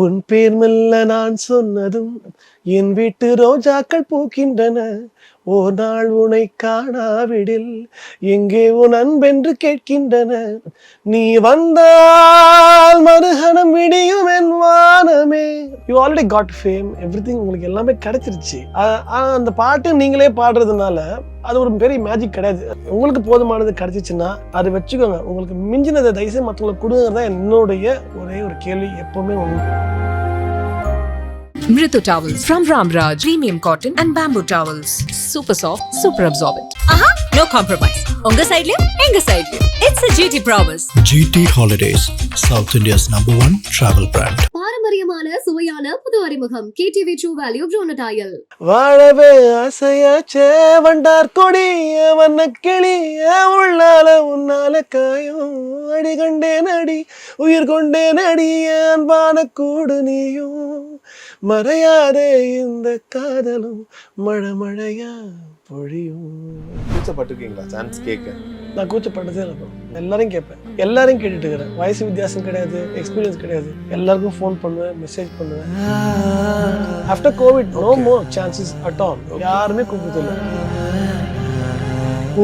உன் பேர் மெல்ல நான் சொன்னதும். என் வீட்டு ரோஜாக்கள் பூக்கின்றன. ஓர் நாள் உனை காணாவிடில் எங்கே உன் அன்பென்று கேட்கின்றன? நீ வந்தால் மறுகணம் விடியும் என் வானமே. You already got fame every உங்களுக்கு எல்லாமே கிடைச்சிருச்சு. அந்த பாட்டு நீங்களே பாடுறதுனால அது ஒரு பெரிய மேஜிக் கிடையாது. உங்களுக்கு போதுமானது கிடைச்சிச்சுன்னா அதை வச்சுக்கோங்க. உங்களுக்கு மிஞ்சினதை தயவுசெய்து மற்றவங்களுக்கு கொடுங்கிறது தான் என்னுடைய ஒரே ஒரு கேள்வி. எப்பவுமே உண்மை Mritu towels from Ramraj, premium cotton and bamboo towels. Super soft, super absorbent. ஆஹா நோ காம்ப்ரமைஸ் உங்க சைடுலயும் எங்க சைடுலயும் it's a GT promise GT Holidays, South India's number one travel brand. பாரம்பரியமான சுவையான புது அறிமுகம். கேடிவி ட்ரூ வேல்யூ ப்ரோனடாயல் வாழவே ஆசையாச்சே வண்டார் கொடி வண்ண கிளி உள்ளால உன்னால காயம். அடி கண்டேன் அடி உயிர் கொண்டேன் அடி அன்பான கூடு நீயும். மறையாதே இந்த காதலும் மழை மழையா பொழியும். கூச்சப்பட்டிருக்கீங்களா? சான்ஸ் கேட்க. நான் கூச்சப்பட்டதே இல்லை bro. எல்லாரையும் கேட்பேன். எல்லாரையும் கேட்டுட்டு இருக்கிறேன். வயசு வித்தியாசம் கிடையாது எக்ஸ்பீரியன்ஸ் கிடையாது. எல்லாருக்கும் ஃபோன் பண்ணுவேன் மெசேஜ் பண்ணுவேன். After Covid no more chances at all யாருமே கூப்பிட்டதில்லை.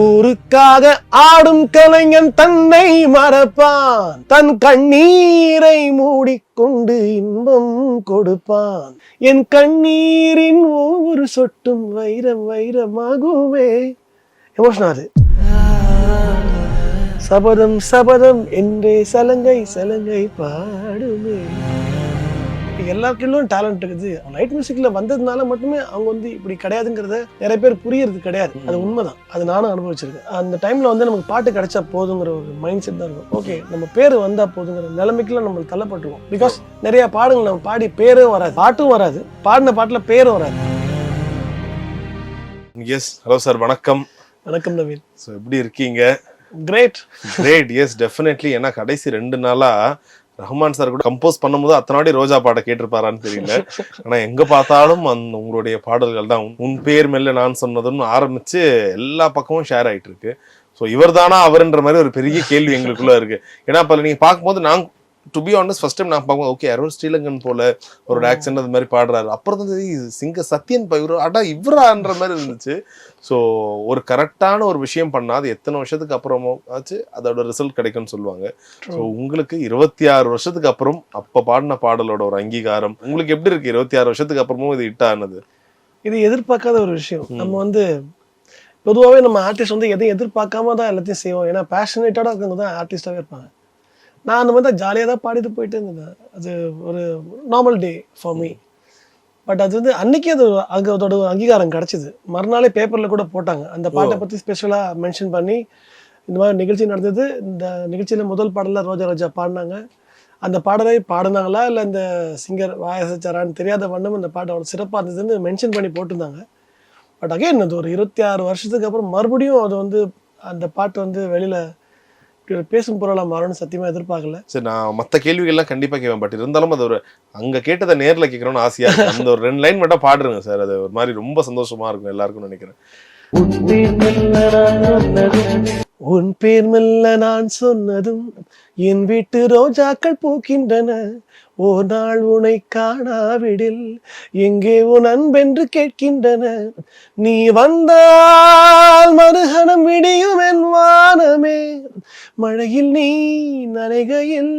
ஊருக்காக ஆடும் கலைஞன் தன்னை மறப்பான். தன் கண்ணீரை மூடிக்கொண்டு இன்பம் கொடுப்பான். என் கண்ணீரின் ஒவ்வொரு சொட்டும் வைரம் வைரமாகுமே. எமோஷன் ஆகுது சபதம் சபதம் என்றே சலங்கை சலங்கை பாடுமே. எல்லாருக்கும் டேலண்ட் இருக்குது. லைட் மியூசிக்ல வந்ததுனால மட்டுமே அவங்க வந்து இப்படி கிடையாதுங்கிறத நிறைய பேர் புரியறது கிடையாது. அது உண்மைதான். அது நானும் அனுபவிச்சிருக்கேன். அந்த டைம்ல வந்து நமக்கு பாட்டு கிடைச்சா போதுங்கிற ஒரு மைண்ட் செட் தான் இருக்கும். ஓகே நம்ம பேர் வந்தா போதுங்கிற நிலைமைக்குலாம் நம்ம தள்ளப்பட்டுருவோம். பிகாஸ் நிறைய பாடுங்கள் நம்ம பாடி பேரும் வராது. பாட்டும் வராது. பாடின பாட்டுல பேரும் வராது. எஸ் ஹலோ சார் வணக்கம். வணக்கம் நவீன். ஸோ எப்படி இருக்கீங்க? கிரேட் கிரேட் எஸ் டெஃபினெட்லி ஏன்னா கடைசி ரெண்டு நாளா ரஹ்மான் சார் கூட கம்போஸ் பண்ணும்போது அத்தனாடி ரோஜா பாட்டை கேட்டிருப்பாரான்னு தெரியல. ஆனா எங்க பார்த்தாலும் அந்த உங்களுடைய பாடல்கள் தான். உன் பேர் மெல்ல நான் சொன்னதுன்னு ஆரம்பிச்சு எல்லா பக்கமும் ஷேர் ஆயிட்டு இருக்கு ஸோ இவர் தானா அவர்ன்ற மாதிரி ஒரு பெரிய கேள்வி எங்களுக்குள்ள இருக்கு. ஏன்னா பல நீங்க பார்க்கும்போது நான் to be honest first time நான் பார்க்கும்போது ஓகே அருண் ஸ்ரீலங்கன் போல ஒரு ஆக்சன் அது மாதிரி பாடுறாரு. அப்புறம் தான் சிங்க சத்யன் இவரு அடா இவரான்ற மாதிரி இருந்துச்சு. ஸோ ஒரு கரெக்டான ஒரு விஷயம் பண்ணா அது எத்தனை வருஷத்துக்கு அப்புறமோ ஆச்சு அதோட ரிசல்ட் கிடைக்கும்னு சொல்லுவாங்க. ஸோ உங்களுக்கு இருபத்தி ஆறு வருஷத்துக்கு அப்புறம் அப்ப பாடின பாடலோட ஒரு அங்கீகாரம் உங்களுக்கு எப்படி இருக்கு இருபத்தி ஆறு வருஷத்துக்கு அப்புறமும் இது ஹிட் ஆனது? இது எதிர்பார்க்காத ஒரு விஷயம். நம்ம வந்து பொதுவாகவே நம்ம ஆர்டிஸ்ட் வந்து எதையும் எதிர்பார்க்காம தான் எல்லாத்தையும் செய்வோம். ஏன்னா பேஷனேட்டடாக இருக்கவங்க தான் ஆர்டிஸ்டாகவே இருப்பாங்க. நான் அந்த மாதிரி தான் ஜாலியாக தான் பாடிட்டு போயிட்டு இருந்தேன் அது ஒரு normal day for me. But அது வந்து அன்னைக்கே அது அங்க அதோட அங்கீகாரம் கிடைச்சிது. மறுநாளே பேப்பரில் கூட போட்டாங்க. அந்த பாட்டை பற்றி ஸ்பெஷலாக மென்ஷன் பண்ணி இந்த மாதிரி நிகழ்ச்சி நடந்தது. இந்த நிகழ்ச்சியில் முதல் பாடலில் ரோஜா ரோஜா பாடினாங்க. அந்த பாடலை பாடினாங்களா? இல்லை இந்த சிங்கர் வாயசாரான்னு தெரியாத வண்ணம் இந்த பாட்டு அவ்வளோ சிறப்பாக இருந்ததுன்னு மென்ஷன் பண்ணி போட்டிருந்தாங்க. பட் அகைன் அது ஒரு இருபத்தி ஆறு வருஷத்துக்கு அப்புறம் மறுபடியும் அது வந்து அந்த பாட்டு வந்து வெளியில் பேசும் பொருளாக மாறும்னு சத்தியமாக எதிர்பார்க்கல. சரி நான் மத்த கேள்விகள்லாம் கண்டிப்பா கேட்பேன். பட் இருந்தாலும் அது ஒரு அங்க கேட்டதை நேர்ல கேட்கணும்னு ஆசையா இருக்கு. அந்த ஒரு ரெண்டு லைன் மட்டும் பாடுறேங்க சார். அது ஒரு மாதிரி ரொம்ப சந்தோஷமா இருக்கும் எல்லாருக்கும் நினைக்கிறேன். உன் பேர் மெல்ல நான் சொன்னதும் என் வீட்டு ரோஜாக்கள் பூக்கின்றன. ஓ நாள் உனை காணாவிடில் எங்கே உன் அன்பென்று கேட்கின்றன. நீ வந்தால் மறுகணம் விடியும் என் வானமே. மழையில் நீ நனைகையில்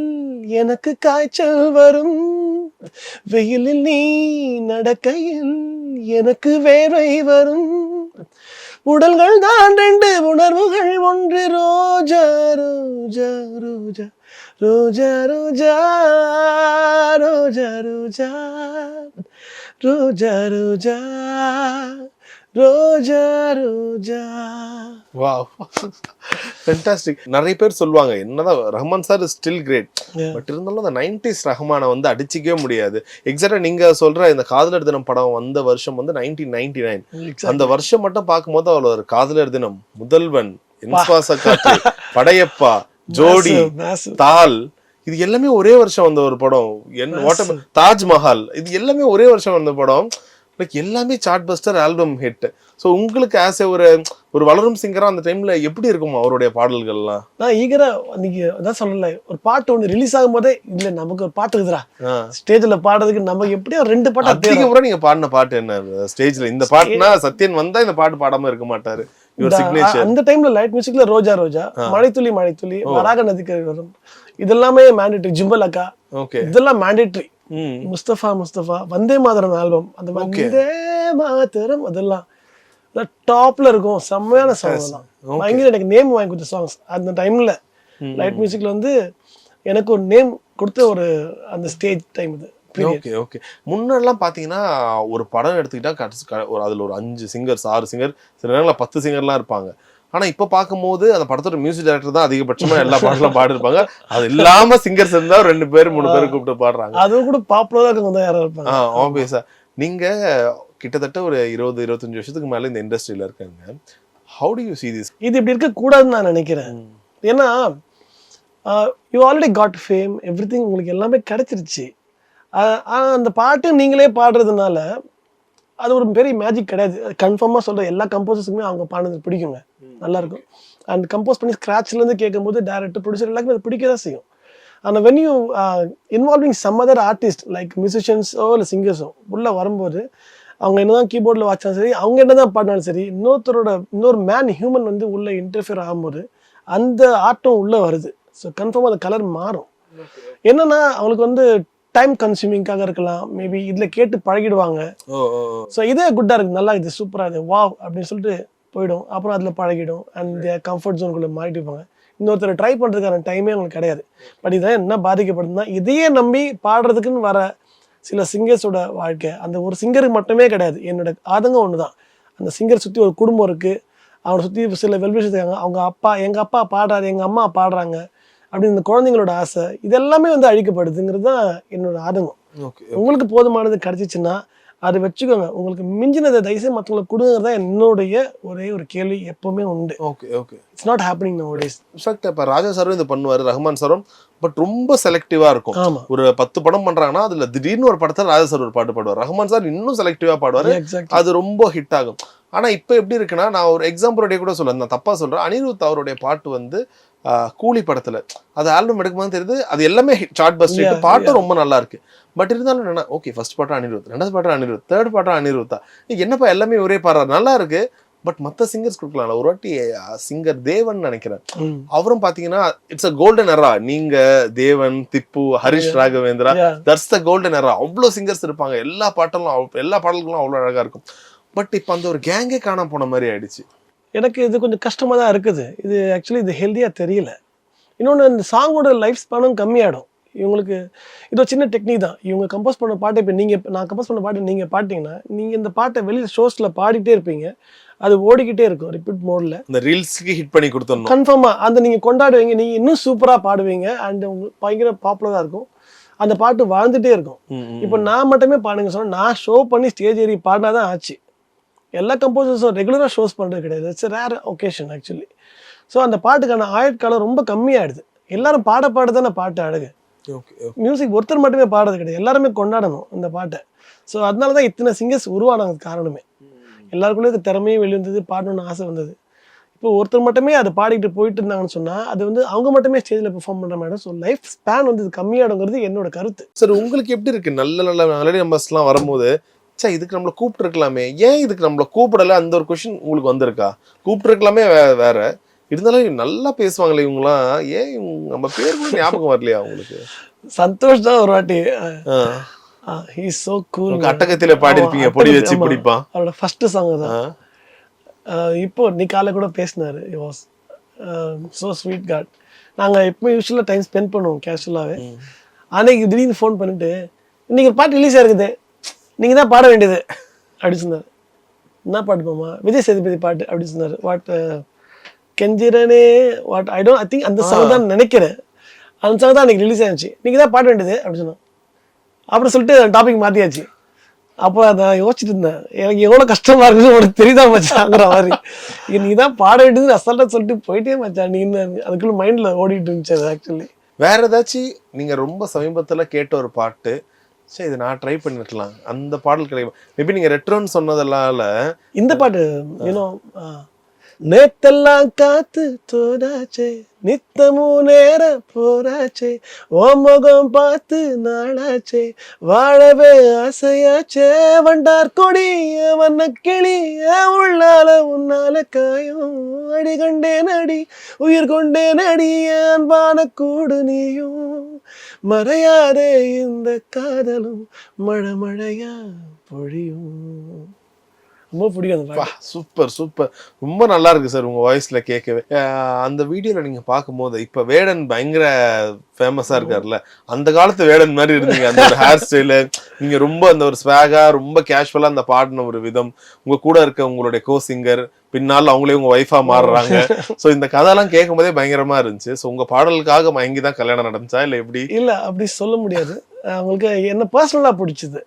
எனக்கு காய்ச்சல் வரும். வெயிலில் நீ நடக்கையில் எனக்கு வேர்வை வரும். உடல்கள் தான் ரெண்டு உணர்வுகள் ஒன்று. ரோஜா ரோஜா ரோஜா ரோஜா ரோஜா ரோஜா ரோஜா ரோஜா ரோஜா. ரோஜா ரோஜா. வாவ் ஃபென்டாஸ்டிக் நிறைய பேர் சொல்லுவாங்க என்னதான் Rahman sir still great. But இருந்தாலும் அந்த நைன்டிஸ் ரஹ்மானை வந்து அடிச்சிக்கவே முடியாது. எக்ஸாக்டா நீங்க சொல்ற இந்த காதலர் தினம் படம் வந்த வருஷம் வந்து நைன்டீன் நைன்டி நைன் அந்த வருஷம் மட்டும் பார்க்கும்போது அவ்வளோ ஒரு காதலர் தினம். முதல்வன் படையப்பா ஜோடி. தால் இது எல்லாமே ஒரே வருஷம் வந்த ஒரு படம். என் வாட்டர் தாஜ்மஹால். இது எல்லாமே ஒரே வருஷம் வந்த படம். லைக் எல்லாமே chart buster album hit so உங்களுக்கு ஆஸ் ஒரு ஒரு வளரும் சிங்கரா அந்த டைம்ல எப்படி இருக்கும் அவருடைய பாடல்கள்லாம்? நான் ஈகரா நீங்க அதான் சொல்லல ஒரு பாட்டு ஒன்று ரிலீஸ் ஆகும் போதே இல்ல நமக்கு ஒரு பாட்டு இருக்குதுடா. ஆ. ஸ்டேஜ்ல பாடுறதுக்கு நமக்கு எப்படியோ ரெண்டு பாட்டு தேவை. அதிகமுறை நீங்க பாடின பாட்டு என்ன? ஸ்டேஜ்ல இந்த பாட்டுனா சத்யன் வந்தா இந்த பாட்டு பாடாம இருக்க மாட்டாரு. அந்த டைம்ல லைட் மியூசிக்ல ரோஜா ரோஜா மழைத்துளி மழைத்துளி வராக நதிக்கு வரும். இதெல்லாமே மேண்டேட்டரி ஜிம்பல் அக்கா. ஓகே இதெல்லாம் மேண்டேட்டரி ம் முஸ்தபா முஸ்தபா வந்தே மாதரம் ஆல்பம் அந்த வந்தே மாதரம் அதெல்லாம். டாப்ல இருக்கும். செம்மையான சாங் எல்லாம் பயங்கர எனக்கு நேம் வாங்கி கொடுத்த சாங்ஸ் அந்த டைம்ல லைட் மியூசிக்ல வந்து எனக்கு ஒரு நேம் கொடுத்த ஒரு அந்த ஸ்டேஜ் டைம் இது. ஓகே ஓகே முன்னெல்லாம் பாத்தீங்கன்னா ஒரு படம் எடுத்துக்கிட்டா ஒரு அதுல ஒரு அஞ்சு சிங்கர்ஸ் ஆறு சிங்கர் சில நேரங்களில் பத்து சிங்கர்லாம் இருப்பாங்க. ஆனா இப்ப பார்க்கும்போது அந்த படத்தோட மியூசிக் டைரக்டர் தான் அதிகபட்சமா எல்லா பாடலும் பாடிருப்பாங்க அது இல்லாம சிங்கர்ஸ் இருந்தா ஒரு ரெண்டு பேர் மூணு பேர் கூப்பிட்டு பாடுறாங்க. அதுவும் கூட பாப்புலரா இருக்கவங்க தான் யாரா இருப்பாங்க. ஆ ஆப்வியஸா நீங்க கிட்டத்தட்ட ஒரு இருபது இருபத்தஞ்சு வருஷத்துக்கு மேல இந்த இண்டஸ்ட்ரியில இருக்காங்க. How do you see this? இது இப்படி இருக்க கூடாதுன்னு நான் நினைக்கிறேன். ஏன்னா you already got fame every thing உங்களுக்கு எல்லாமே கிடைச்சிருச்சு. அந்த பாட்டு நீங்களே பாடுறதுனால அது ஒரு பெரிய மேஜிக் கிடையாது. கன்ஃபார்மாக சொல்ற எல்லா கம்போசர்ஸுக்குமே அவங்க பாடுறது பிடிக்குங்க. நல்லா இருக்கும் அண்ட் கம்போஸ் பண்ணி இருந்து கேட்கும்போது டேரக்டர் ப்ரொடியூசர் எல்லாருக்குமே அது பிடிக்க தான் செய்யும். ஆனால் when you involving some other artist like மியூசிஷியன்ஸோ இல்லை சிங்கர்ஸோ உள்ளே வரும்போது அவங்க என்னதான் கீபோர்டில் வாச்சாலும் சரி அவங்க என்னதான் பாடினாலும் சரி இன்னொருத்தரோட இன்னொரு மேன் ஹியூமன் வந்து உள்ளே இன்டர்ஃபியர் ஆகும்போது அந்த ஆட்டம் உள்ளே வருது. ஸோ கன்ஃபார்மாக அந்த கலர் மாறும். என்னன்னா அவங்களுக்கு வந்து டைம் கன்சியூமிங்காக இருக்கலாம். மேபி இதில் கேட்டு பழகிடுவாங்க. ஸோ இதே குட்டாக இருக்குது நல்லா இது சூப்பராக இது வாவ் அப்படின்னு சொல்லிட்டு போயிடும். அப்புறம் அதில் பழகிடும். அண்ட் கம்ஃபர்ட் ஜோனுக்குள்ளே மாறிட்டு இருப்பாங்க. இன்னொருத்தர் ட்ரை பண்ணுறதுக்கான டைமே அவங்களுக்கு கிடையாது. பட் இதான் என்ன பாதிக்கப்படுதுன்னா இதையே நம்பி பாடுறதுக்குன்னு வர சில சிங்கர்ஸோட வாழ்க்கை. அந்த ஒரு சிங்கருக்கு மட்டுமே கிடையாது. என்னோட ஆதங்கம் ஒன்று தான் அந்த சிங்கர் சுற்றி ஒரு குடும்பம் இருக்குது அவனை சுற்றி சில வெல்விஷஸ் இருக்காங்க. அவங்க அப்பா எங்கள் அப்பா பாடுறாரு எங்கள் அம்மா பாடுறாங்க. அப்படின்னு இந்த குழந்தைங்களோட ஆசை இதெல்லாமே வந்து அழிக்கப்படுதுங்கிறது தான் என்னோட ஆதங்கம். ஓகே உங்களுக்கு போதுமானது கிடைச்சிச்சுன்னா அதை வச்சுக்கோங்க. உங்களுக்கு மிஞ்சினதை தயவுசெய்து மற்றவங்களுக்கு கொடுங்கிறது என்னுடைய ஒரே ஒரு கேள்வி எப்பவுமே உண்டு. Okay okay it's not happening no days in fact இப்போ ராஜா சாரும் இது பண்ணுவாரு ரஹ்மான் சாரும். பட் ரொம்ப செலக்டிவா இருக்கும். ஒரு பத்து படம் பண்றாங்கன்னா அதுல திடீர்னு ஒரு படத்துல ராஜா சார் ஒரு பாட்டு பாடுவார். ரஹ்மான் சார் இன்னும் செலக்டிவா பாடுவாரு. அது ரொம்ப ஹிட் ஆகும். ஆனா இப்போ எப்படி இருக்குன்னா நான் ஒரு எக்ஸாம்பிளுடைய கூட சொல்ல நான் தப்பா சொல்றேன். அனிருத் அவருடைய பாட்டு வந்து கூலி படத்துல. அது ஆல்பம் எடுக்கும்போது தெரியுது அது எல்லாமே சார்ட் பஸ்ட் Yeah, பாட்டும் ரொம்ப நல்லா இருக்கு. பட் இருந்தாலும் என்ன ஓகே ஃபர்ஸ்ட் பாட்டம் அனிருத் ரெண்டாவது பாட்டம் அனிருத் தேர்ட் பாட்டம் அனிருத்தா. என்னப்பா எல்லாமே ஒரே பாடுறாரு நல்லா இருக்கு. பட் மத்த சிங்கர்ஸ் கொடுக்கலாம்ல. ஒரு வாட்டி சிங்கர் தேவன் நினைக்கிறேன். அவரும் பாத்தீங்கன்னா இட்ஸ் அ கோல்டன் எரா நீங்க Devan Tippu Harish Raghavendra that's the golden era அவ்வளோ சிங்கர்ஸ் இருப்பாங்க. எல்லா பாட்டலும் அவ்- எல்லா பாடல்களும் அவ்வளோ அழகா இருக்கும். பட் இப்போ அந்த ஒரு கேங்கே காணாம போன மாதிரி ஆயிடுச்சு. எனக்கு இது கொஞ்சம் கஷ்டமா தான் இருக்குது. இது ஆக்சுவலி இது ஹெல்தியா தெரியல. இன்னொன்று இந்த சாங்கோட லைஃப் ஸ்பேனும் கம்மியாயிடும். இவங்களுக்கு இது ஒரு சின்ன டெக்னிக் தான். இவங்க கம்போஸ் பண்ண பாட்டை இப்போ நீங்கள் நான் கம்போஸ் பண்ண பாட்டை நீங்கள் பாட்டிங்கன்னா நீங்கள் இந்த பாட்டை வெளியில் ஷோஸில் பாடிட்டே இருப்பீங்க. அது ஓடிக்கிட்டே இருக்கும் ரிப்பீட் மோடில் இந்த ரீல்ஸ்க்கு ஹிட் பண்ணி கொடுத்துடணும். கன்ஃபார்மா அந்த நீங்க கொண்டாடுவீங்க நீங்க இன்னும் சூப்பரா பாடுவீங்க அண்ட் உங்களுக்கு பயங்கர பாப்புலரா இருக்கும். அந்த பாட்டு வாழ்ந்துட்டே இருக்கும். இப்போ நான் மட்டுமே பாடுங்க சொன்னா நான் ஷோ பண்ணி ஸ்டேஜ் ஏறி பாடினாதான் ஆச்சு. எல்லா கம்போசர்ஸும் ரெகுலராக ஷோஸ் பண்ணுறது கிடையாது. It's rare occasion actually so அந்த பாட்டுக்கான ஆயுட்காலம் ரொம்ப கம்மியாயிடுது. எல்லாரும் பாட பாட தானே பாட்டு அழகு. மியூசிக் ஒருத்தர் மட்டுமே பாடுறது கிடையாது. எல்லாருமே கொண்டாடணும் இந்த பாட்டை. ஸோ அதனால தான் இத்தனை சிங்கர்ஸ் உருவானது காரணமே. எல்லாருக்குள்ளே திறமையும் வெளிவந்தது பாடணும்னு ஆசை வந்தது. இப்போ ஒருத்தர் மட்டுமே அதை பாடிட்டு போயிட்டு இருந்தாங்கன்னு சொன்னால் அது வந்து அவங்க மட்டுமே ஸ்டேஜில் பெர்ஃபார்ம் பண்ணுற மேடம் ஸோ லைஃப் ஸ்பேன் வந்து இது கம்மியாடுங்கிறது என்னோட கருத்து. சார் உங்களுக்கு எப்படி இருக்கு? நல்ல நல்ல மெலடி நம்பர்ஸ்லாம் வரும்போது சே இதுக்கு நம்மள கூப்பிட்டுருக்கலாமே. ஏன் இதுக்கு நம்மள கூப்பிடல? அந்த ஒரு கொஷின் உங்களுக்கு வந்திருக்கா? கூப்பிட்டுருக்கலாமே வே வேற. இருந்தாலும் நல்லா பேசுவாங்களே இவங்கலாம். ஏன் இவங்க நம்ம பேர் கூட ஞாபகம் வரலையா உங்களுக்கு? சந்தோஷ் தான் ஒரு வாட்டி ஆ. ஹீ சோ கூல் அட்டகத்தில பாடிருப்பீங்க பொடி வச்சு பிடிப்பான். அவரோட ஃபர்ஸ்ட் சாங் தான் இப்போ நீ காலை கூட பேசினாரு வாஸ் ஸோ ஸ்வீட் காட் நாங்கள் எப்போ யூஸ்வலாக டைம் ஸ்பெண்ட் பண்ணுவோம் கேஷுவலாகவே அன்னைக்கு திடீர்னு ஃபோன் பண்ணிட்டு இன்னைக்கு பாட்டு ரிலீஸ் ஆயிருக்குது நீங்கள் தான் பாட வேண்டியது அப்படி சொன்னார். என்ன பாட்டு மாமா? விஜய் சேதுபதி பாட்டு அப்படி சொன்னார். What கெஞ்சிரனே what I don't I think அந்த சாங் தான் நினைக்கிறேன். அந்த சாங் தான் அன்னைக்கு ரிலீஸ் ஆயிருச்சு நீங்கள் தான் பாட வேண்டியது அப்படி சொன்னான் அப்புறம் சொல்லிட்டு டாபிக் மாற்றியாச்சு அப்போ நான் யோசிச்சுட்டு இருந்தேன். எனக்கு எவ்வளோ கஷ்டமா இருக்குன்னு உனக்கு தெரியுதா மச்சாங்கிற மாதிரி. நீ தான் பாட வேண்டியது அசால்ட்டாக சொல்லிட்டு போயிட்டே மச்சான் நீ அதுக்குள்ள மைண்டில் ஓடிட்டு இருந்துச்சு அது ஆக்சுவலி வேற ஏதாச்சும் நீங்க ரொம்ப சமீபத்துல கேட்ட ஒரு பாட்டு சரி இது நான் ட்ரை பண்ணிருக்கலாம். அந்த பாடல் கிடைக்கும். மேபி நீங்கள் ரெட்ரோன்னு சொன்னதெல்லாம் இந்த பாட்டு யூனோ நேத்தெல்லாம் காத்து தோடாச்சே நித்தமும் நேர போராச்சே ஓ முகம் பார்த்து நாளாச்சே வாழவே ஆசையாச்சே வண்டார் கொடி வண்ண கிளி உள்ளால உன்னால காயும் அடி கண்டேன் அடி உயிர் கொண்டேன் அடி அன்பான கூடு நீயும் மறையாதே இந்த காதலும் மழமழையா பொழியும். ரொம்ப பிடிக்கும் சூப்பர் சூப்பர். ரொம்ப நல்லா இருக்கு சார் உங்க வாய்ஸ்ல கேட்கவே. அந்த வீடியோல நீங்க பார்க்கும்போது இப்ப வேடன் பயங்கர ஃபேமஸா இருக்காருல்ல அந்த காலத்து வேடன் மாதிரி இருந்தீங்க. அந்த ஒரு ஹேர் ஸ்டைலு நீங்க ரொம்ப அந்த ஒரு ஸ்வாகா ரொம்ப கேஷுவலா அந்த பாடின ஒரு விதம். உங்க கூட இருக்க உங்களுடைய கோ சிங்கர் பின்னால் அவங்களே உங்க ஒய்ஃபா மாறுறாங்க. சோ இந்த கதையெல்லாம் கேட்கும் போதே பயங்கரமா இருந்துச்சு. சோ உங்க பாடலுக்காக மயங்கி தான் கல்யாணம் நடந்துச்சா? இல்ல எப்படி? இல்ல அப்படி சொல்ல முடியாது. அவங்களுக்கு என்ன பர்சனலா பிடிச்சது.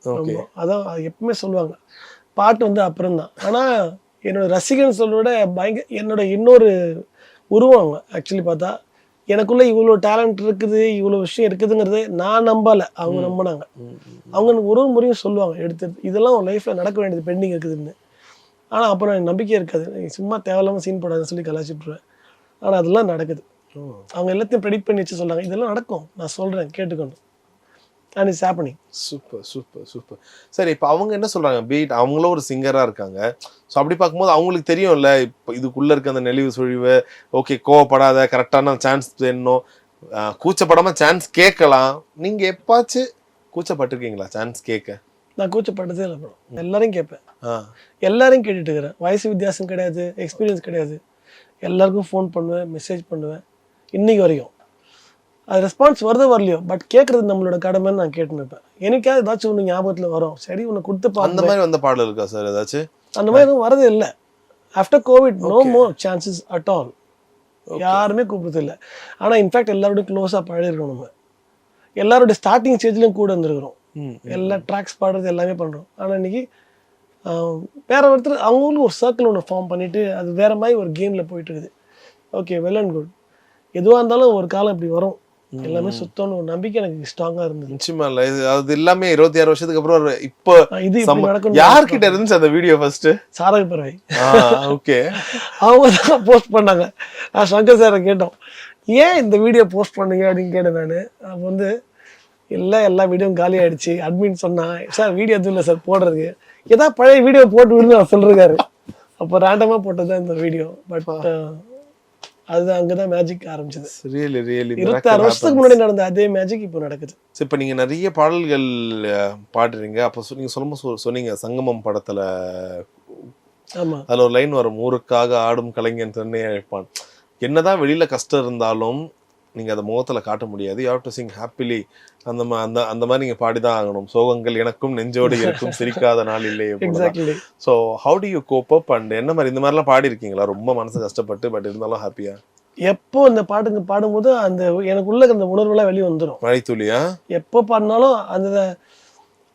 அதான் எப்பவுமே சொல்லுவாங்க. பாட்டு வந்து அப்புறம் தான் ஆனா என்னோட ரசிகன் சொல்றத பயங்கர என்னோட இன்னொரு உருவம் அவங்க ஆக்சுவலி பார்த்தா எனக்குள்ள இவ்வளோ டேலண்ட் இருக்குது இவ்வளோ விஷயம் இருக்குதுங்கிறது நான் நம்பல. அவங்க நம்பினாங்க. அவங்க எனக்கு ஒரு முறையும் சொல்லுவாங்க எடுத்து இதெல்லாம் உன் லைஃப்ல நடக்க வேண்டியது பெண்டிங் இருக்குதுன்னு. ஆனா அப்புறம் எனக்கு நம்பிக்கை இருக்காது. சும்மா தேவையில்லாம சீன் போடாதுன்னு சொல்லி கலாச்சிட்டுருவேன் ஆனா அதெல்லாம் நடக்குது. அவங்க எல்லாத்தையும் ப்ரெடிக்ட் பண்ணி வச்சு சொல்றாங்க இதெல்லாம் நடக்கும். நான் சொல்றேன் கேட்டுக்கணும் and it's happening super super super சரி இப்போ அவங்க என்ன சொல்றாங்க? பீட் அவங்களும் ஒரு சிங்கரா இருக்காங்க. ஸோ அப்படி பார்க்கும்போது அவங்களுக்கு தெரியும்ல இப்போ இதுக்குள்ள இருக்க அந்த நெளிவு சுழிவு ஓகே கோவப்படாத கரெக்டான சான்ஸ் வேணும். ஆஹ் கூச்சப்படாம சான்ஸ் கேட்கலாம். நீங்க எப்பாச்சு கூச்சப்பட்டிருக்கீங்களா சான்ஸ் கேட்க? நான் கூச்சப்பட்டதே இல்லை bro. எல்லாரையும் கேட்பேன். ஆ. எல்லாரையும் கேட்டுட்டு இருக்கிறேன். வயசு வித்தியாசம் கிடையாது எக்ஸ்பீரியன்ஸ் கிடையாது. எல்லாருக்கும் ஃபோன் பண்ணுவேன் மெசேஜ் பண்ணுவேன். இன்னைக்கு வரைக்கும். அது ரெஸ்பான்ஸ் வருதோ வரலையோ பட் கேட்கறது நம்மளோட கடமைன்னு நான் கேட்டுன்னு இருப்பேன். எனக்காவது ஏதாச்சும் ஒன்று ஞாபகத்தில் வரும். சரி உன்னை கொடுத்து அந்த மாதிரி வந்த பாடல் இருக்கா சார் ஏதாச்சும்? அந்த மாதிரி எதுவும் வரது இல்லை. After Covid no more chances at all யாருமே கூப்பிடுறது இல்லை. ஆனால் இன்ஃபேக்ட் எல்லாரோடையும் க்ளோஸாக பழகிருக்கோம் நம்ம. எல்லாரோட ஸ்டார்டிங் ஸ்டேஜ்லையும் கூட இருந்திருக்கிறோம். எல்லா ட்ராக்ஸ் பாடுறது எல்லாமே பண்ணுறோம் ஆனால் இன்னைக்கு வேற ஒருத்தர் அவங்களும் ஒரு சர்க்கிள் ஒன்று ஃபார்ம் பண்ணிட்டு அது வேற மாதிரி ஒரு கேமில் போயிட்டு இருக்குது. ஓகே வெல் அண்ட் குட் எதுவாக இருந்தாலும் ஒரு காலம் இப்படி வரும். எல்லாமே சுத்தம்னு ஒரு நம்பிக்கை எனக்கு ஸ்ட்ராங்காக இருந்தது. நிச்சயமா இல்ல. இது அது எல்லாமே இருபத்தி ஆறு வருஷத்துக்கு அப்புறம் ஒரு இப்போ இது நடக்கும் யார்கிட்ட இருந்துச்சு அந்த வீடியோ ஃபர்ஸ்ட் சாரக பறவை ஓகே அவங்க தான் போஸ்ட் பண்ணாங்க. நான் சங்கர் சாரை கேட்டோம். ஏன் இந்த வீடியோ போஸ்ட் பண்ணீங்க? அப்படின்னு கேட்டேன் நான். அப்போ வந்து இல்லை எல்லா வீடியோவும் காலி ஆயிடுச்சு. அட்மின் சொன்னா சார் வீடியோ எதுவும் இல்லை சார் போடுறதுக்கு. ஏதாவது பழைய வீடியோ போட்டு விடுன்னு அவர் சொல்லிருக்காரு. அப்போ ரேண்டமாக போட்டது தான் இந்த வீடியோ பட் அது அங்கே தான் மேஜிக் ஆரம்பிச்சது ரியலி ரியலி இருபத்தாறு வருஷத்துக்கு முன்னாடி நடந்த அதே மேஜிக் இப்போ நடக்குது. சரி இப்போ நீங்கள் நிறைய பாடல்கள் பாடுறீங்க. அப்போ நீங்க சொல்லும்போது சொ- சொன்னீங்க சங்கமம் படத்துல ஆமா. அதுல ஒரு லைன் வரும் ஊருக்காக ஆடும் கலைஞன் தன்னை அழைப்பான். என்னதான் வெளியில கஷ்டம் இருந்தாலும் நீங்க அதை முகத்துல காட்ட முடியாது. You have to sing happily அந்த அந்த அந்த மாதிரி நீங்க பாடிதான் ஆகணும். சோகங்கள் எனக்கும் நெஞ்சோடு இருக்கும். சிரிக்காத நாள் இல்லையே so how do you cope up and என்ன மாதிரி இந்த மாதிரிலாம் பாடி இருக்கீங்களா ரொம்ப மனசு கஷ்டப்பட்டு பட் இருந்தாலும் ஹாப்பியா எப்போ இந்த பாட்டுங்க பாடும்போது அந்த எனக்குள்ள அந்த உணர்வெல்லாம் வெளியே வந்துடும் மழை துளியா எப்போ பாடினாலும் அந்த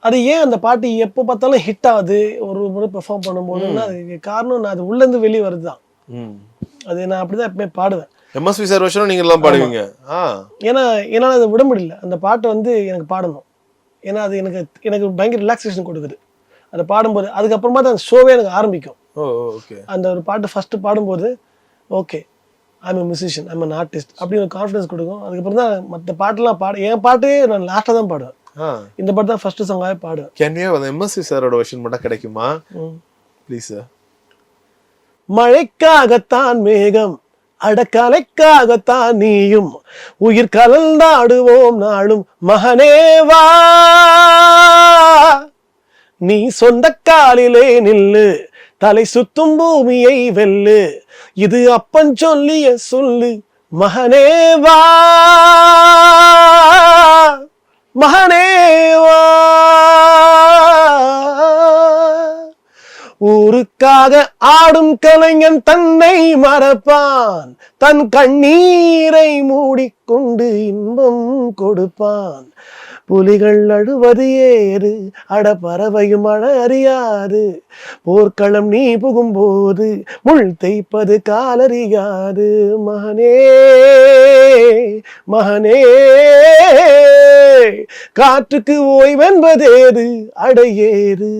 அது ஏன் அந்த பாட்டு எப்போ பார்த்தாலும் ஹிட் ஆகுது? ஒரு முறை பெர்ஃபார்ம் பண்ணும்போதுன்னா அதுக்கு காரணம் நான் அது உள்ளேருந்து வெளியே வருது தான் அது நான் அப்படிதான் எப்பவுமே பாடுவேன். எம்எஸ்வி சார் வருஷனும் நீங்க எல்லாம் பாடுவீங்க. ஆ. ஏன்னா என்னால் அதை விட முடியல. அந்த பாட்டை வந்து எனக்கு பாடணும். ஏன்னா அது எனக்கு எனக்கு பயங்கர ரிலாக்ஸேஷன் கொடுக்குது. அதை பாடும்போது அதுக்கப்புறமா தான் அந்த ஷோவே எனக்கு ஆரம்பிக்கும். ஓ ஓகே அந்த ஒரு பாட்டு ஃபர்ஸ்ட் பாடும்போது okay I'm a musician I'm an artist அப்படி ஒரு கான்ஃபிடன்ஸ் கொடுக்கும். அதுக்கப்புறம் தான் மற்ற பாட்டெல்லாம் பாட என் பாட்டே நான் லாஸ்ட்டாக தான் பாடுவேன். இந்த பாட்டு தான் ஃபர்ஸ்ட் சாங்காகவே பாடுவேன். கேன் யூ அந்த எம்எஸ்வி சாரோட வெர்ஷன் மட்டும் கிடைக்குமா. ப்ளீஸ் சார் மழைக்காகத்தான் மேகம் அடக்கலைக்காகத்தான் நீயும் உயிர் கலந்தாடுவோம் நாளும். மகனேவா நீ சொந்த காலிலே நில்லு. தலை சுத்தும் பூமியை வெல்லு. இது அப்பன் சொல்லிய சொல்லு. மகனேவா மகனேவா ஊருக்காக ஆடும் கலைஞன் தன்னை மறப்பான். தன் கண்ணீரை மூடிக்கொண்டு இன்பம் கொடுப்பான். புலிகள் அழுவது ஏறு அட பறவையும் அழ அறியாது. போர்க்களம் நீ புகும்போது முள் தைப்பது காலறியாது. மகனே மகனே காற்றுக்கு ஓய்வென்பதேது அடையேறு.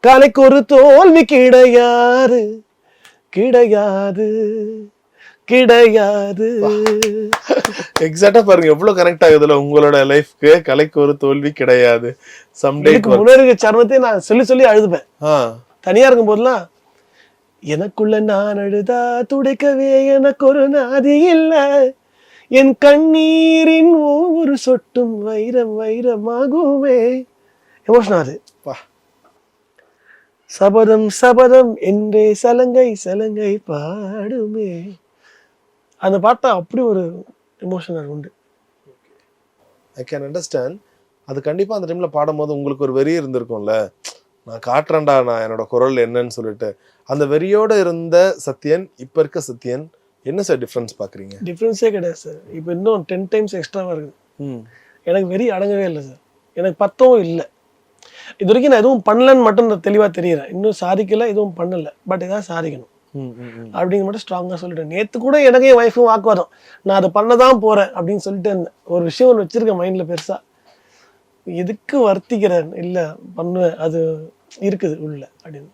கலைக்கு ஒரு தோல்வி கிடையாது. கிடையாது. கிடையாது. எக்ஸாக்டா பாருங்க எவ்வளவு கனெக்ட் ஆகுதுல உங்களோட லைஃப்க்கு கலைக்கு ஒரு தோல்வி கிடையாது. சம்டே இருக்க சரணத்தை நான் சொல்லி சொல்லி அழுதுப்பேன். தனியா இருக்கும் போதெல்லாம் எனக்குள்ள நான் அழுதா துடைக்கவே எனக்கு ஒரு நாதி இல்ல. என் கண்ணீரின் ஒவ்வொரு சொட்டும் வைரம் வைரமாகுமே. எமோஷன் அது. சபதம் சபதம் என்றே சலங்கை சலங்கை பாடுமே. அந்த பாட்டை அப்படி ஒரு எமோஷனல் உண்டு. ஐ கேன் அண்டர்ஸ்டாண்ட் அது கண்டிப்பா அந்த டைம்ல பாடும்போது உங்களுக்கு ஒரு வெறி இருந்திருக்கும்ல. நான் காட்டுறேன்டா நான் என்னோட குரல் என்னன்னு சொல்லிட்டு. அந்த வெறியோட இருந்த சத்யன் இப்ப இருக்க சத்யன் என்ன சார் டிஃபரன்ஸ் பாக்குறீங்க டிஃப்ரென்ஸே கிடையாது சார் இப்போ இன்னும் டென் டைம்ஸ் எக்ஸ்ட்ராவாக இருக்குது. ம். எனக்கு வெறி அடங்கவே இல்லை சார் எனக்கு பத்தவும் இல்லை. இது வரைக்கும் நான் எதுவும் பண்ணலன்னு மட்டும் நான் தெளிவாக தெரியுறேன் இன்னும் சாதிக்கல எதுவும் பண்ணல. பட் ஏதாவது சாதிக்கணும். அப்படிங்கிற மட்டும் ஸ்ட்ராங்காக சொல்லிட்டேன். நேற்று கூட எனக்கு என் ஒய்ஃபும் வாக்குவாதம். நான் அதை பண்ண தான் போகிறேன் அப்படின்னு சொல்லிட்டு இருந்தேன். ஒரு விஷயம் ஒன்று வச்சிருக்கேன் மைண்டில் பெருசாக எதுக்கு வர்த்திக்கிறேன் இல்லை பண்ணுவேன். அது இருக்குது உள்ள அப்படின்னு.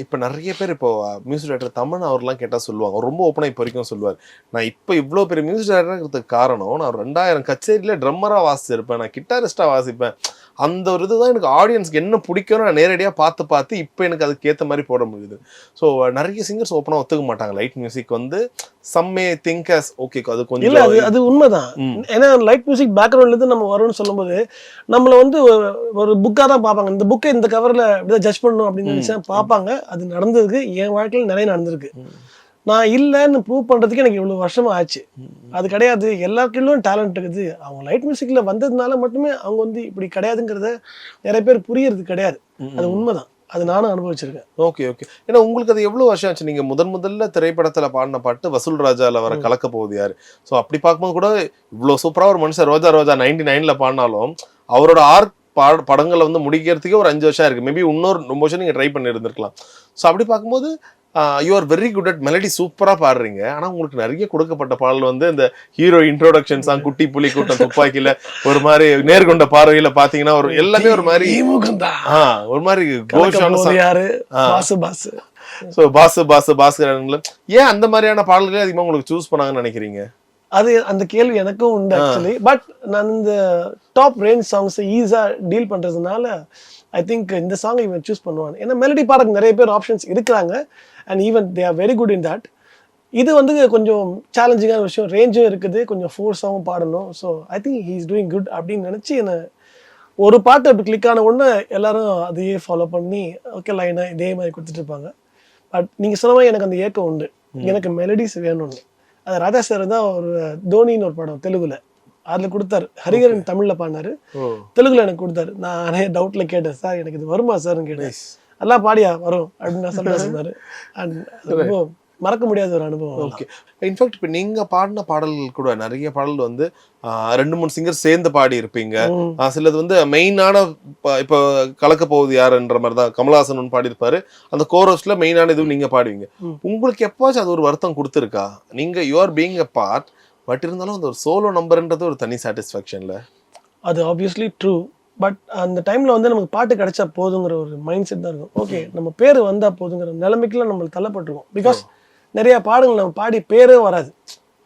இப்ப நிறைய பேர் இப்போ மியூசிக் டைரக்டர் தமன் அவர்லாம் கேட்டா சொல்லுவாங்க. ரொம்ப ஓப்பனா இப்போ வரைக்கும் சொல்லுவார். நான் இப்போ இவ்வளோ பெரிய மியூசிக் டைரக்டருக்கு காரணம் நான் ரெண்டாயிரம் கச்சேரியில ட்ரம்மரா வாசிச்சிருப்பேன். நான் கிட்டாரிஸ்டா வாசிப்பேன். அந்த ஒரு இதுதான் எனக்கு ஆடியன்ஸ்க்கு என்ன பிடிக்கும்னு நான் நேரடியாக பார்த்து பார்த்து இப்போ எனக்கு அதுக்கு ஏற்ற மாதிரி போட முடியுது. ஸோ நிறைய சிங்கர்ஸ் ஓப்பனாக ஒத்துக்க மாட்டாங்க. லைட் மியூசிக் வந்து சம்மே திங்க் as ஓகே அது இல்ல அது கொஞ்சம் அது உண்மைதான். ஏன்னா லைட் மியூசிக் பேக்ரவுண்ட்ல இருந்து நம்ம வரோம்னு சொல்லும்போது நம்மள வந்து ஒரு- ஒரு புக்கா தான் பார்ப்பாங்க. இந்த புக்கை இந்த கவர்ல இப்படிதான் ஜட்ஜ் பண்ணணும் அப்படின்னு நினைச்சா பார்ப்பாங்க. அது நடந்திருக்கு என் வாழ்க்கையில் நிறைய நடந்திருக்கு. நான் இல்லைன்னு ப்ரூவ் பண்றதுக்கு எனக்கு இவ்வளவு வருஷமா ஆச்சு. அது கிடையாது. எல்லாருக்குள்ளும் டேலண்ட் இருக்குது. அவங்க லைட் மியூசிக்ல வந்ததுனால மட்டுமே அவங்க வந்து இப்படி கிடையாதுங்கிறத நிறைய பேர் புரியறது கிடையாது. அது உண்மைதான். அது நானும் அனுபவிச்சிருக்கேன். Okay okay. ஏன்னா உங்களுக்கு அது எவ்வளவு வருஷம் ஆச்சு? நீங்க முதன் முதல்ல திரைப்படத்துல பாடின பாட்டு வசூல் ராஜால வர கலக்க போகுது யாரு? ஸோ அப்படி பார்க்கும்போது கூட இவ்வளவு சூப்பரா ஒரு மனுஷன் ரோஜா ரோஜா நைன்டி நைன்ல பாடினாலும் அவரோட ஆர்ட் பாட படங்களை வந்து முடிக்கிறதுக்கே ஒரு அஞ்சு வருஷம் இருக்கு மேபி இன்னொரு ரொம்ப வருஷம் நீங்க ட்ரை பண்ணி இருந்திருக்கலாம் ஸோ அப்படி பார்க்கும்போது you are very good at melody சூப்பரா பாடுறீங்க. ஆனா உங்களுக்கு நிறைய கொடுக்கப்பட்ட பாடல் வந்து இந்த ஹீரோ இன்ட்ரோடக்ஷன் சாங் குட்டி புலி கூட்டம் துப்பாக்கியில ஒரு மாதிரி நேர்கொண்ட பார்வையில பாத்தீங்கன்னா ஒரு எல்லாமே ஒரு மாதிரி. ஆ ஒரு மாதிரி கோஷான. Boss boss. So boss boss பாஸ்கரன்ல ஏன் அந்த மாதிரியான பாடல்களே அதிகமா உங்களுக்கு சூஸ் பண்ணாங்கன்னு நினைக்கிறீங்க? அது அந்த கேள்வி எனக்கும் உண்டு ஆக்சுவலி பட் நான் இந்த டாப் ரேஞ்ச் சாங்ஸ் ஈஸியா டீல் பண்றதுனால ஐ திங்க் இந்த சாங் இவன் சூஸ் பண்ணுவான். ஏன்னா மெலடி பாடக்கு நிறைய பேர் ஆப்ஷன்ஸ் இருக்கிறாங்க. And even they are very good in that இது வந்து கொஞ்சம் சேலஞ்சிங்கான விஷயம். ரேஞ்சும் இருக்குது. கொஞ்சம் ஃபோர்ஸாகவும் பாடணும். So I think he is doing good அப்படின்னு நினச்சி என்னை ஒரு பாட்டு அப்படி கிளிக் ஆன உடனே எல்லாரும் அதையே ஃபாலோ பண்ணி ஓகே லைனாக இதே மாதிரி கொடுத்துட்டு இருப்பாங்க. பட் நீங்கள் சொன்ன மாதிரி எனக்கு அந்த ஏக்கம் உண்டு. எனக்கு மெலடிஸ் வேணும்னு. அது ராஜா சார் தான் ஒரு தோனின்னு ஒரு படம் தெலுங்குல. அதில் கொடுத்தாரு. ஹரிகரன் தமிழ்ல பாடினாரு. தெலுங்குல எனக்கு கொடுத்தாரு. நான் நிறைய டவுட்ல கேட்டேன் சார் எனக்கு இது வருமா சார்னு கேட்டேன். நல்லா பாடியா? வரும். அப்படின்னு சொல்ல சொன்னாரு அண்ட் ரொம்ப மறக்க முடியாத ஒரு அனுபவம் ஓகே இன்ஃபேக்ட் இப்போ நீங்க பாடின பாடல்கள் கூட நிறைய பாடல் வந்து ரெண்டு மூணு சிங்கர் சேர்ந்து பாடி இருப்பீங்க சிலது வந்து மெயினான இப்போ கலக்க போகுது யாருன்ற மாதிரி தான் கமலஹாசன் பாடியிருப்பாரு. அந்த கோரஸ்ல மெயினான இதுவும் நீங்க பாடுவீங்க. உங்களுக்கு எப்பவாச்சும் அது ஒரு வருத்தம் கொடுத்துருக்கா? நீங்க you are being a part but இருந்தாலும் அந்த ஒரு சோலோ நம்பர்ன்றது ஒரு தனி சாட்டிஸ்ஃபேக்ஷன்ல அது ஆப்வியஸ்லி ட்ரூ பட் அந்த டைம்ல வந்து நமக்கு பாட்டு கிடைச்சா போதுங்கிற ஒரு மைண்ட் செட் தான் இருக்கும். ஓகே நம்ம பேர் வந்தா போதுங்கிற நிலைமைக்குலாம் நம்ம தள்ளப்பட்டிருக்கோம். பிகாஸ் நிறைய பாடங்கள் நம்ம பாடி பேரே வராது.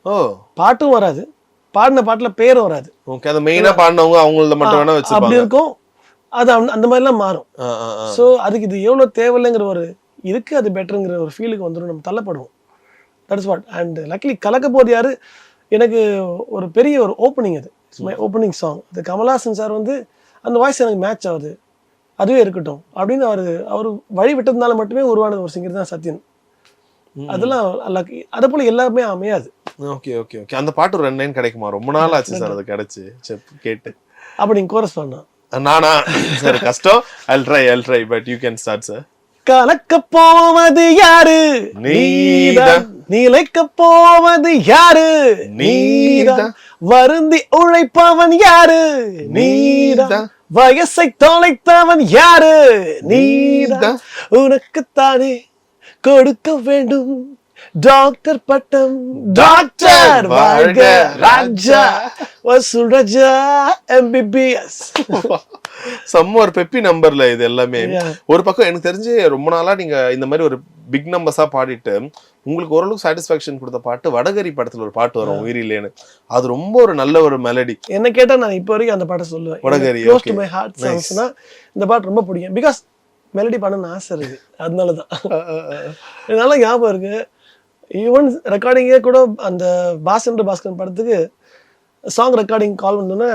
ஓ. பாட்டும் வராது. பாடின பாட்டுல பேரும் வராது. ஓகே அந்த மெயினா பாடினவங்க அவங்கள மட்டும் வேணா அப்படி வச்சிருப்பாங்க இருக்கும். அது அந்த- மாதிரிலாம் மாறும். ஸோ அதுக்கு இது எவ்வளோ தேவையில்லைங்கிற ஒரு இருக்கு அது பெட்டருங்கிற ஒரு ஃபீலுக்கு வந்துடும் நம்ம தள்ளப்படுவோம். தட்ஸ் வாட் அண்ட் லக்லி கலக்க போது யாரு? எனக்கு ஒரு பெரிய ஒரு ஓப்பனிங் அது. மை. ஓப்பனிங் சாங் அது கமல்ஹாசன் சார் வந்து அந்த வாய்ஸ் எனக்கு மேட்ச் ஆகுது. அதுவே இருக்கட்டும். அப்படின்னு அவர் அவர் வழி விட்டதுனால மட்டுமே உருவானது ஒரு சிங்கர் தான் சத்யன். அதெல்லாம் லக்கி அதே போல எல்லாருமே அமையாது. Okay okay okay. அந்த பாட்டு ஒரு ரெண்டு லைன் கிடைக்குமா? ரொம்ப நாள் ஆச்சு சார் அது கிடைச்சு. கேட்டு. அப்ப நீங்க கோரஸ் பண்ணா. நானா? சரி கஷ்டம். I'll try I'll try but you can start sir கலக்க போவது யாரு? நீதான். நீலைக்க போவது யாரு? நீதான். வருந்தி உழைப்பவன் யாரு? நீதான். வயசை தொலைத்தவன் யாரு? நீதான். உனக்குத்தானே கொடுக்க வேண்டும். டாக்டர் பட்டம். டாக்டர் வாழ்க ராஜா. வசூல் ராஜா எம்பிபிஎஸ் செம்ம ஒரு பெப்பி நம்பர்ல இது எல்லாமே. ஒரு பக்கம் எனக்கு தெரிஞ்சு ரொம்ப நாளா நீங்க இந்த மாதிரி ஒரு பிக் நம்பர்ஸா பாடிட்டு உங்களுக்கு ஓரளவுக்கு சாட்டிஸ்பாக்சன் கொடுத்த பாட்டு வடகரி படத்துல ஒரு பாட்டு வரும் உயிரிலேன்னு. அது ரொம்ப ஒரு நல்ல ஒரு மெலடி என்ன கேட்டா நான் இப்போ வரைக்கும் அந்த பாட்டை சொல்லுவேன். வடகரி. மை ஹார்ட் சாங்ஸ்னா இந்த பாட்டு ரொம்ப பிடிக்கும். பிகாஸ் மெலடி பண்ணணும்னு ஆசை இருக்கு. அதனால தான் இதனால ஞாபகம் இருக்கு. ஈவன் ரெக்கார்டிங்கே கூட அந்த பாஸ்கர் பாஸ்கர் படத்துக்கு சாங் ரெக்கார்டிங் கால் வந்தோன்னே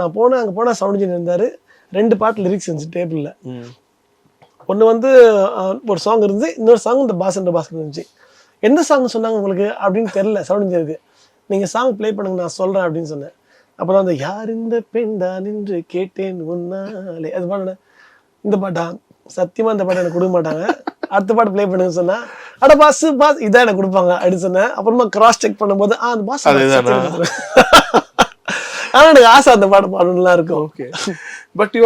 நான் போனேன் அங்கே போனால் சவுண்ட் இன்ஜினியர் இருந்தார். ரெண்டு பாட்டு லிரிக்ஸ் இருந்துச்சு டேபிளில் ஒன்று வந்து ஒரு சாங் இருந்து இன்னொரு சாங் இந்த பாஸ்கர் பாஸ்கர் இருந்துச்சு. எந்த சாங் சொன்னாங்க உங்களுக்கு அப்படின்னு தெரில சவுண்ட் இன்ஜினியருக்கு நீங்கள் சாங் ப்ளே பண்ணுங்க நான் சொல்கிறேன் அப்படின்னு சொன்னேன். அப்புறம் அந்த யார் இந்த பெண் தான் என்று கேட்டேன் உன்னாலே. அது பாடு இந்த பாட்டா? சத்தியமா இந்த பாட்டை எனக்கு கொடுக்க மாட்டாங்க. அடுத்த பாட்டு ப்ளே பண்ணுங்க சொன்னா அட பாஸ் பாஸ் இதான் எனக்கு கொடுப்பாங்க அப்படின்னு சொன்னேன். அப்புறமா கிராஸ் செக் பண்ணும்போது ஆ அந்த பாஸ்? ஆனா எனக்கு ஆசை அந்த பாட்டு பாடணும்லாம் இருக்கும். ஓகே பட் யூ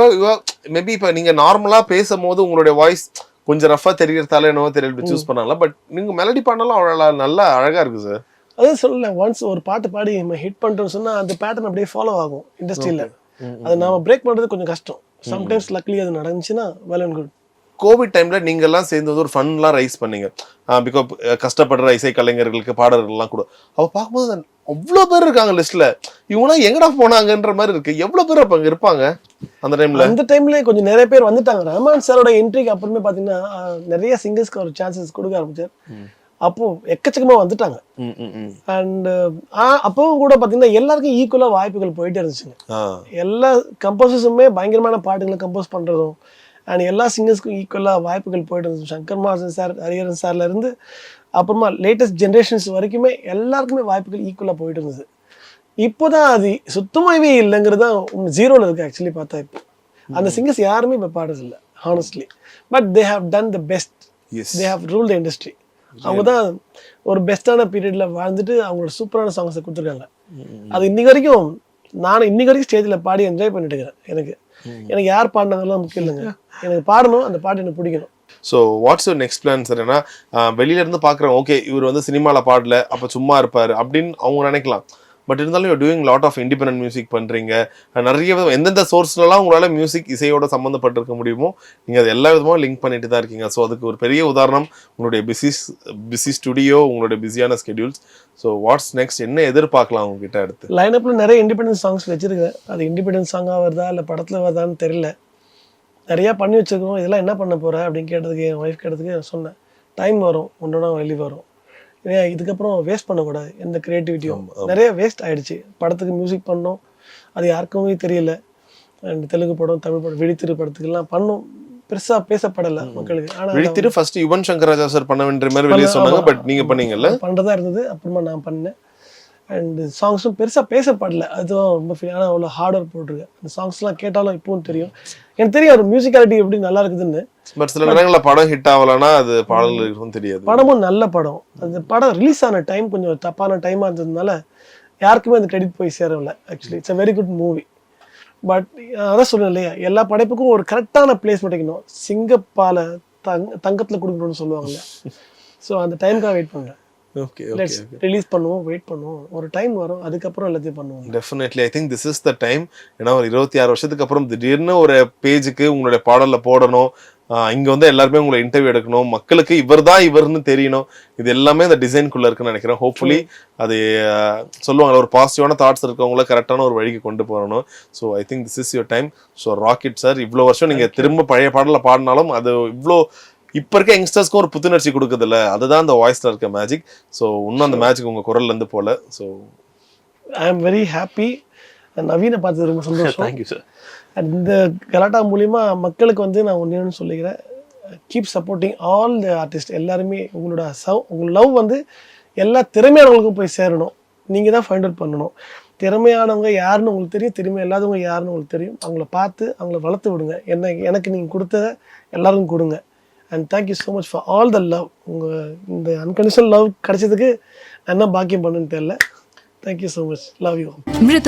மேபி இப்ப நீங்க நார்மலா பேசும்போது உங்களுடைய வாய்ஸ் கொஞ்சம் ரஃபா தெரியறதால என்னவோ தெரியல சூஸ் பண்ணலாம் பட் நீங்க மெலடி பண்ணாலும் அவ்வளோ நல்லா அழகா இருக்கு சார் அதான் சொல்லல ஒன்ஸ் ஒரு பாட்டு பாடி நம்ம ஹிட் பண்ணிட்டோம்னு சொன்னா அந்த பேட்டர்ன் அப்படியே ஃபாலோ ஆகும் இண்டஸ்ட்ரியில அது நாம பிரேக் பண்றது கொஞ்சம் கஷ்டம். சம்டைம்ஸ் லக்லி அது நடந்துச்சுன்னா வெல் அண்ட் குட் கோவிட் டைம்ல நீங்க எல்லாம் சேர்ந்து வந்து ஒரு ஃபன்லாம் ரைஸ் பண்ணீங்க. பிகாஸ் கஷ்டப்படுற இசை கலைஞர்களுக்கு பாடகர்கள்லாம் கூட. அவ பார்க்கும்போது அவ்வளோ பேர் இருக்காங்க லிஸ்ட்ல இவங்களாம் எங்கடா போனாங்கன்ற மாதிரி இருக்கு. எவ்வளவு பேர் அப்ப அங்க இருப்பாங்க அந்த டைம்ல அந்த டைம்ல கொஞ்சம் நிறைய பேர் வந்துட்டாங்க. ரஹ்மான் சாரோட என்ட்ரிக்கு அப்புறமே பாத்தீங்கன்னா நிறைய சிங்கர்ஸ்க்கு ஒரு சான்சஸ் கொடுக்க ஆரம்பிச்சார். அப்போ எக்கச்சக்கமா வந்துட்டாங்க. அண்ட் அப்பவும் கூட பாத்தீங்கன்னா எல்லாருக்கும் ஈக்குவலா வாய்ப்புகள் போயிட்டே இருந்துச்சுங்க. எல்லா கம்போசர்ஸுமே பயங்கரமான பாட்டுகளை கம்போஸ் பண்றதும் அண்ட் எல்லா சிங்கர்ஸ்க்கும் ஈக்குவலா வாய்ப்புகள் போயிட்டு இருந்துச்சு சங்கர் மாசன் சார் ஹரிஹரன் சார்ல இருந்து அப்புறமா லேட்டஸ்ட் ஜென்ரேஷன்ஸ் வரைக்குமே எல்லாருக்குமே வாய்ப்புகள் ஈக்குவலா போயிட்டு இருந்தது இப்போதான் அது சுத்தமாகவே இல்லைங்கிறது தான் ஜீரோல இருக்கு ஆக்சுவலி பார்த்தா இப்போ. அந்த சிங்கர்ஸ் யாருமே இப்போ பாடுறது இல்லை honestly but they have done the best. They have rule the industry அவங்க தான் ஒரு பெஸ்ட்டான பீரியட்ல வாழ்ந்துட்டு அவங்களோட சூப்பரான சாங்ஸை கொடுத்துருக்காங்க. அது இன்னைக்கு வரைக்கும் நான் இன்னைக்கு வரைக்கும் ஸ்டேஜில் பாடி என்ஜாய் பண்ணிட்டு இருக்கிறேன் எனக்கு. எனக்கு யார் பாடினாங்கலாம் முக்கியம் இல்லைங்க எனக்கு பாடணும் அந்த பாட்டு எனக்கு பிடிக்கணும். So what's your next plan sir ஏன்னா வெளியிலேருந்து வெளியில இருந்து ஓகே இவர் வந்து சினிமால பாடல அப்ப சும்மா இருப்பாரு அப்படின்னு அவங்க நினைக்கலாம். பட் இருந்தாலும் you doing lot of independent music பண்ணுறீங்க நிறைய விதம் எந்தெந்த சோர்ஸ்லலாம் உங்களால் மியூசிக் இசையோட சம்மந்தப்பட்டிருக்க முடியுமோ நீங்கள் அது எல்லா விதமும் லிங்க் பண்ணிட்டு தான் இருக்கீங்க. ஸோ அதுக்கு ஒரு பெரிய உதாரணம் உங்களுடைய பிஸி பிஸி ஸ்டுடியோ உங்களுடைய பிஸியான ஸ்கெடியூல்ஸ் ஸோ வாட்ஸ் நெக்ஸ்ட் என்ன எதிர்பார்க்கலாம் உங்ககிட்ட அடுத்து? லைனப்பில் நிறைய இண்டிபெண்டன்ஸ் சாங்ஸ் வச்சிருக்கேன். அது இண்டிபெண்டன்ஸ் சாங்காக வருதா இல்லை படத்தில் வருதான்னு தெரியல. நிறையா பண்ணி வச்சுருக்கோம். இதெல்லாம் என்ன பண்ண போகிறேன் அப்படின்னு கேட்டதுக்கு என் ஒய்ஃப் கேட்டதுக்கு சொன்னேன். டைம் வரும் ஒன்றோட வெளி வரும். இதுக்கப்புறம் வேஸ்ட் பண்ணக்கூடாது எந்த கிரியேட்டிவிட்டியும் நிறைய வேஸ்ட் ஆயிடுச்சு. படத்துக்கு மியூசிக் பண்ணோம். அது யாருக்குமே தெரியல. அண்ட் தெலுங்கு படம் தமிழ் படம் விழித்திரு படத்துக்கெல்லாம் பண்ணோம். பெருசா பேசப்படலை மக்களுக்கு. ஆனால் விழித்திரு ஃபர்ஸ்ட் யுவன் சங்கர் ராஜா சார் பண்ண வேண்டிய மாதிரி வெளியே சொன்னாங்க பட் நீங்க பண்ணீங்கல்ல? பண்ணுறதா இருந்தது. அப்புறமா நான் பண்ணேன். அண்ட் சாங்ஸும் பெருசாக பேசப்படல. அதுவும் ரொம்ப ஃபீல் ஆனால் அவ்வளோ ஹார்ட் ஒர்க் போட்டிருக்கேன் அந்த சாங்ஸ்லாம் கேட்டாலும் இப்பவும் தெரியும். எனக்கு தெரியும் அது மியூசிக்காலிட்டி எப்படி நல்லா இருக்குதுன்னு. பட் சில நேரங்கள்ல படம் ஹிட் ஆகலன்னா அது இருக்கும் தெரியாது. படமும் நல்ல படம். அந்த படம் ரிலீஸ் ஆன டைம் கொஞ்சம் தப்பான டைமாக இருந்ததுனால யாருக்குமே அந்த கிரெடிட் போய் சேரவில்லை actually it's a very good movie but அதான் சொன்னேன் இல்லையா? எல்லா படைப்புக்கும் ஒரு கரெக்டான பிளேஸ்மெண்ட் வைக்கணும். சிங்கப்பாலை தங்க தங்கத்தில் கொடுக்கணும்னு சொல்லுவாங்கல்ல ஸோ அந்த டைமுக்காக வெயிட் பண்ணுறேன் ஓகே லெட்ஸ் ரிலீஸ் பண்ணுவோம் வெயிட் பண்ணுவோம். ஒரு டைம் வரும் அதுக்கப்புறம் எல்லாத்தையும் பண்ணுவோம். Definitely I think this is the time ஏன்னா ஒரு இருபத்தி ஆறு வருஷத்துக்கு அப்புறம் திடீர்னு ஒரு பேஜுக்கு உங்களுடைய பாடல்ல போடணும். இங்க வந்து எல்லாருமே உங்களை இன்டர்வியூ எடுக்கணும். மக்களுக்கு இவர் தான் இவர்னு தெரியணும். இது எல்லாமே இந்த டிசைன்குள்ள இருக்குன்னு நினைக்கிறேன். ஹோப்ஃபுல்லி அது சொல்லுவாங்க ஒரு பாசிட்டிவான தாட்ஸ் இருக்கவங்கள கரெக்டான ஒரு வழிக்கு கொண்டு போகணும் so I think this is your time so rocket sir இவ்வளோ வருஷம் நீங்க திரும்ப பழைய பாடல பாடினாலும் அது இவ்வளோ இப்ப இருக்க யங்ஸ்டர்ஸ்க்கும் ஒரு புத்துணர்ச்சி கொடுக்குதுல்ல? அதுதான் அந்த வாய்ஸ்ல இருக்க மேஜிக் ஸோ இன்னும் அந்த மேஜிக் உங்க குரல்ல இருந்து போல. So I am very happy நவீனை பார்த்தது ரொம்ப சந்தோஷம். தேங்க்யூ சார் இந்த கலாட்டா மூலியமா மக்களுக்கு வந்து நான் ஒன்று சொல்லிக்கிறேன். Keep supporting all the artist எல்லாருமே உங்களோட சவ் உங்களோட லவ் வந்து எல்லா திறமையானவங்களுக்கும் போய் சேரணும். நீங்கள் தான் ஃபைண்ட் அவுட் பண்ணணும். திறமையானவங்க யாருன்னு உங்களுக்கு தெரியும். திறமை இல்லாதவங்க யாருன்னு உங்களுக்கு தெரியும். அவங்கள பார்த்து அவங்கள வளர்த்து விடுங்க. என்ன எனக்கு நீங்கள் கொடுத்தத எல்லாருக்கும் கொடுங்க. And thank you so much for all the love உங்கள் இந்த அன்கண்டிஷனல் லவ் கிடைச்சதுக்கு நான் என்ன பாக்கியம் பண்ணுன்னு தெரியல thank you so much love you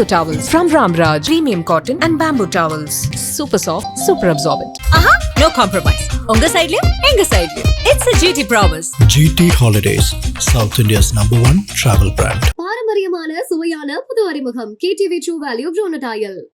towels from Ramraj. Premium cotton and bamboo towels. Super soft, super absorbent. ஆஹா நோ காம்ப்ரமைஸ் உங்க சைடுலயும் எங்க சைடுலயும் it's a GT promise GT Holidays, South India's number one travel brand. பாரம்பரியமான சுவையான புது அறிமுகம் KTV true value ப்ரோனடாயல்